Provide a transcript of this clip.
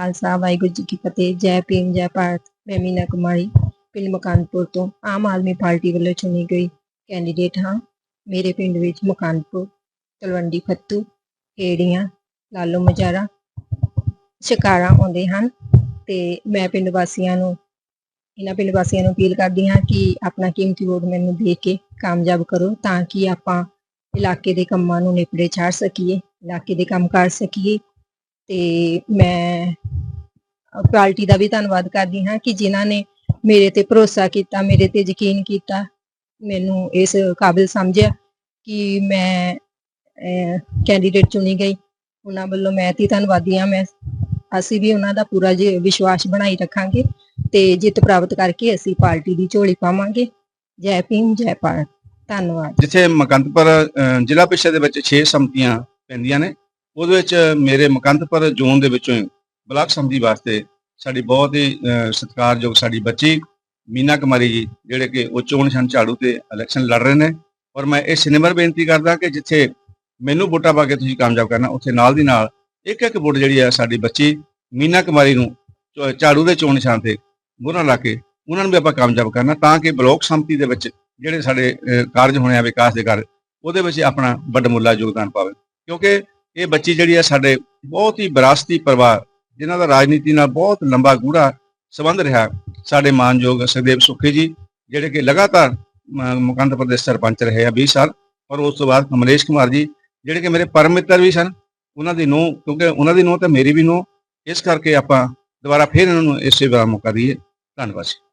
ਖਾਲਸਾ, ਵਾਹਿਗੁਰੂ ਜੀ ਕੀ ਫਤਿਹ। ਜੈ ਭੀਮ, ਜੈ ਭਾਰਤ। ਮੈਂ ਮੀਨਾ ਕੁਮਾਰੀ, ਪਿੰਡ ਮਕਾਨਪੁਰ ਤੋਂ ਆਮ ਆਦਮੀ ਪਾਰਟੀ ਵੱਲੋਂ ਚੁਣੀ ਗਈ ਕੈਂਡੀਡੇਟ ਹਾਂ। ਮੇਰੇ ਪਿੰਡ ਵਿੱਚ ਮਕਾਨਪੁਰ, ਤਲਵੰਡੀ ਫੱਤੂ ਏੜੀਆਂ ਲਾਲੋ ਮਜਾਰਾ ਸ਼ਿਕਾਰਾ ਆਉਂਦੇ ਹਨ ਤੇ ਮੈਂ ਪਿੰਡ ਵਾਸੀਆਂ ਨੂੰ, ਇਹਨਾਂ ਪਿੰਡ ਵਾਸੀਆਂ ਨੂੰ ਅਪੀਲ ਕਰਦੀ ਹਾਂ ਕਿ ਆਪਣਾ ਕੀਮਤੀ ਵੋਟ ਮੈਨੂੰ ਦੇ ਕੇ ਕਾਮਯਾਬ ਕਰੋ ਤਾਂ ਕਿ ਆਪਾਂ ਇਲਾਕੇ ਦੇ ਕੰਮਾਂ ਨੂੰ ਨਿਪੜੇ ਚਾੜ ਸਕੀਏ, ਇਲਾਕੇ ਦੇ ਕੰਮ ਕਰ ਸਕੀਏ। ਤੇ ਮੈਂ ਪਾਰਟੀ ਦਾ ਵੀ ਧੰਨਵਾਦ ਕਰਦੀ ਹਾਂ ਕਿ ਜਿਨ੍ਹਾਂ ਨੇ ਮੇਰੇ ਤੇ ਭਰੋਸਾ ਕੀਤਾ, ਮੇਰੇ ਤੇ ਯਕੀਨ ਕੀਤਾ, ਮੈਨੂੰ ਇਸ ਕਾਬਿਲ ਸਮਝਿਆ ਕਿ ਮੈਂ ਕੈਂਡੀਡੇਟ ਚੁਣੀ ਗਈ। ਉਹਨਾਂ ਵੱਲੋਂ ਮੈਂ ਤੇ ਧੰਨਵਾਦੀ ਹਾਂ। ਮੈਂ, ਅਸੀਂ ਵੀ ਉਹਨਾਂ ਦਾ ਪੂਰਾ ਜੀ ਵਿਸ਼ਵਾਸ ਬਣਾਈ ਰੱਖਾਂਗੇ ਤੇ ਜਿੱਤ ਪ੍ਰਾਪਤ ਕਰਕੇ ਅਸੀਂ ਪਾਰਟੀ ਦੀ ਝੋਲੀ ਪਾਵਾਂਗੇ। ਜੈ ਭੀਮ, ਜੈ ਭਾਰਤ। ਧੰਨਵਾਦ। ਜਿੱਥੇ ਮਕੰਦਪੁਰ ਜ਼ਿਲ੍ਹਾ ਪ੍ਰੀਸ਼ਦ ਦੇ ਵਿੱਚ 6 ਸੰਮਤੀਆਂ ਪੈਂਦੀਆਂ ਨੇ। ਉਹਦੇ ਵਿੱਚ ਮੇਰੇ ਮਕੰਦਪੁਰ ਜ਼ੋਨ ਦੇ ਵਿੱਚੋਂ ਹੀ ਬਲਾਕ ਸੰਮਤੀ ਵਾਸਤੇ ਸਾਡੀ ਬਹੁਤ ਹੀ ਸਤਿਕਾਰਯੋਗ ਸਾਡੀ ਬੱਚੀ ਮੀਨਾ ਕੁਮਾਰੀ ਜੀ, ਜਿਹੜੇ ਕਿ ਉਹ ਚੋਣ ਨਿਸ਼ਾਨ ਝਾੜੂ ਤੇ ਇਲੈਕਸ਼ਨ ਲੜ ਰਹੇ ਨੇ। ਔਰ ਮੈਂ ਇਹ ਸਿਨੇਮਰ ਬੇਨਤੀ ਕਰਦਾ ਕਿ ਜਿੱਥੇ ਮੈਨੂੰ ਵੋਟਾਂ ਪਾ ਕੇ ਤੁਸੀਂ ਕਾਮਯਾਬ ਕਰਨਾ, ਉੱਥੇ ਨਾਲ ਦੀ ਨਾਲ ਇੱਕ ਇੱਕ ਵੋਟ ਜਿਹੜੀ ਹੈ ਸਾਡੀ ਬੱਚੀ ਮੀਨਾ ਕੁਮਾਰੀ ਨੂੰ ਝ- ਝਾੜੂ ਦੇ ਚੋਣ ਨਿਸ਼ਾਨ ਤੇ ਮੋਹਰਾਂ ਲਾ ਕੇ ਉਹਨਾਂ ਨੂੰ ਵੀ ਆਪਾਂ ਕਾਮਯਾਬ ਕਰਨਾ ਤਾਂ ਕਿ ਬਲਾਕ ਸੰਮਤੀ ਦੇ ਵਿੱਚ ਜਿਹੜੇ ਸਾਡੇ ਕਾਰਜ ਹੋਣੇ ਆ ਵਿਕਾਸ ਦੇ ਕਾਰਜ ਉਹਦੇ ਵਿੱਚ ਆਪਣਾ ਵੱਡਮੁੱਲਾ ਯੋਗਦਾਨ ਪਾਵੇ। ਕਿਉਂਕਿ ਇਹ ਬੱਚੀ ਜਿਹੜੀ ਆ ਸਾਡੇ ਬਹੁਤ ਹੀ ਵਿਰਾਸਤੀ ਪਰਿਵਾਰ, ਜਿਨ੍ਹਾਂ ਦਾ ਰਾਜਨੀਤੀ ਨਾਲ ਬਹੁਤ ਲੰਬਾ ਗੂੜਾ ਸੰਬੰਧ ਰਿਹਾ। ਸਾਡੇ ਮਾਨਯੋਗ ਸੁਖਦੇਵ ਸੁੱਖੀ ਜੀ, ਜਿਹੜੇ ਕਿ ਲਗਾਤਾਰ ਮ- ਮੁਕੰਦਪੁਰ ਦੇ ਸਰਪੰਚ ਰਹੇ ਆ 20 ਸਾਲ, ਔਰ ਉਸ ਤੋਂ ਬਾਅਦ ਕਮਲੇਸ਼ ਕੁਮਾਰ ਜੀ, ਜਿਹੜੇ ਕਿ ਮੇਰੇ ਪਰਮ ਮਿੱਤਰ ਵੀ ਸਨ, ਉਹਨਾਂ ਦੀ ਨੂੰਹ, ਕਿਉਂਕਿ ਉਹਨਾਂ ਦੀ ਨੂੰਹ ਤੇ ਮੇਰੀ ਵੀ ਨੂੰਹ, ਇਸ ਕਰਕੇ ਆਪਾਂ ਦੁਬਾਰਾ ਫੇਰ ਇਹਨਾਂ ਨੂੰ ਇਸੇ ਵਾਰ ਮੌਕਾ ਦਈਏ। ਧੰਨਵਾਦ ਜੀ।